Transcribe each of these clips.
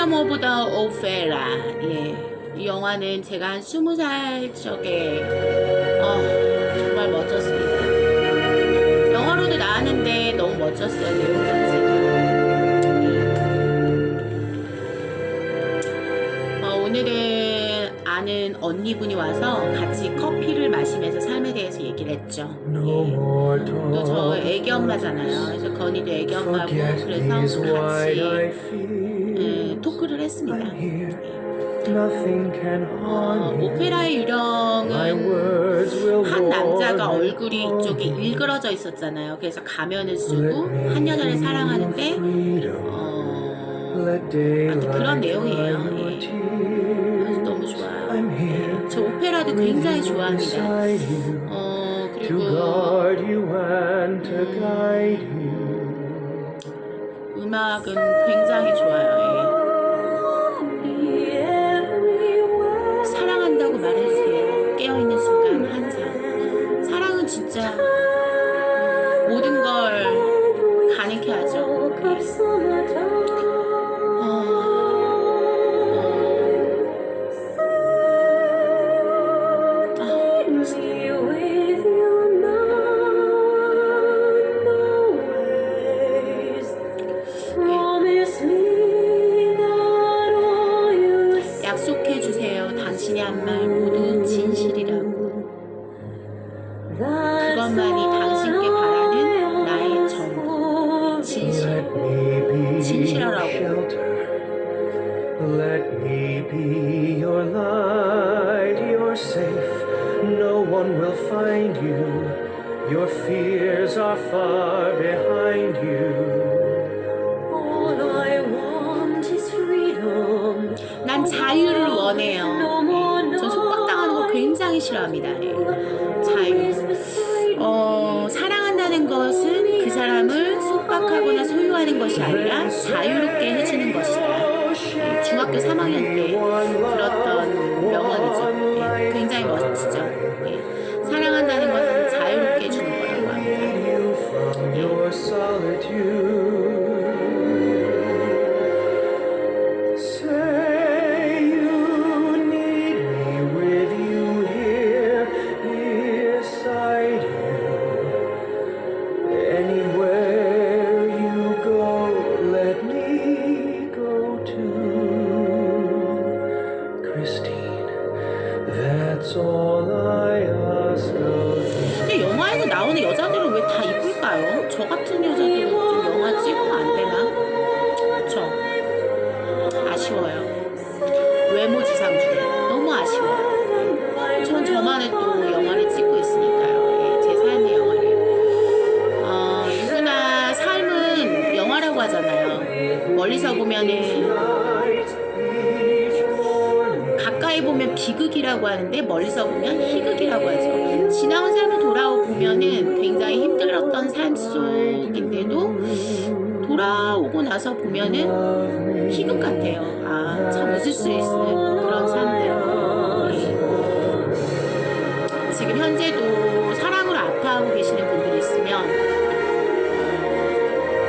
소녀모보다 오페라. 예. 이 영화는 제가 한 스무 살 적에 어, 정말 멋졌습니다. 영화로도 나왔는데 너무 멋졌어요. 아는 언니분이 와서 같이 커피를 마시면서 삶에 대해서 얘기를 했죠. More 또 저. 애기 엄마잖아요. 그래서 건이도 애기 엄마고 그래서 같이. 음, 토크를 했습니다. Can 어. 오페라의 My 유령은 한 남자가 얼굴이. 이쪽에 일그러져 있었잖아요. 그래서 가면을 쓰고 한 여자를 사랑하는데. 어, 그런 내용이에요. 예. With 굉장히 좋아합니다. 어, To 그리고 guard you and to guide you. 음악은 굉장히 좋아요. 예. 사랑한다고 말해주세요. 깨어있는 순간 항상. 사랑은 진짜 당신의 한말 모두 진실이라고. 그것만이 당신께 바라는 나의 전부. 진실. 진실하라고. Let me be your light. You're safe. No one will find you. Your fears are far behind 난 자유를 원해요. 예. 전 속박당하는 거 굉장히 싫어합니다. 예. 자유. 어, 사랑한다는 것은 그 사람을 속박하거나 소유하는 것이 아니라 자유롭게 해주는 것이다. 예, 중학교 3학년 때 들었던 명언이죠. 근데 영화에서 나오는 여자들은 왜 다 이쁠까요? 저 같은 여자들은 좀 영화 찍으면 안 되나? 그쵸? 아쉬워요. 외모 지상주의. 너무 아쉬워요. 전 저만의 또 영화를 찍고 있으니까요. 예, 제 삶의 영화를. 어, 누구나 삶은 영화라고 하잖아요. 멀리서 보면은 가까이 보면 비극이라고 하는데 멀리서 보면 희극이라고 하죠. 지나온 삶을 돌아보면은 굉장히 힘들었던 삶 속인데도 돌아오고 나서 보면은 희극 같아요. 아, 참 웃을 수 있는 그런 삶들. 예. 지금 현재도 사랑으로 아파하고 계시는 분들이 있으면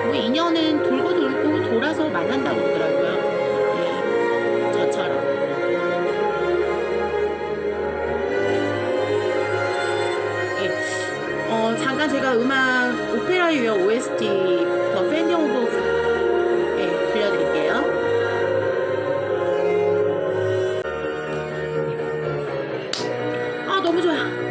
어, 뭐 인연은 돌고 돌고 돌아서 만난다고 그러더라고요. 제가 음악 오페라 유형 OST 더 팬디 오브 예, 들려드릴게요. 아 너무 좋아.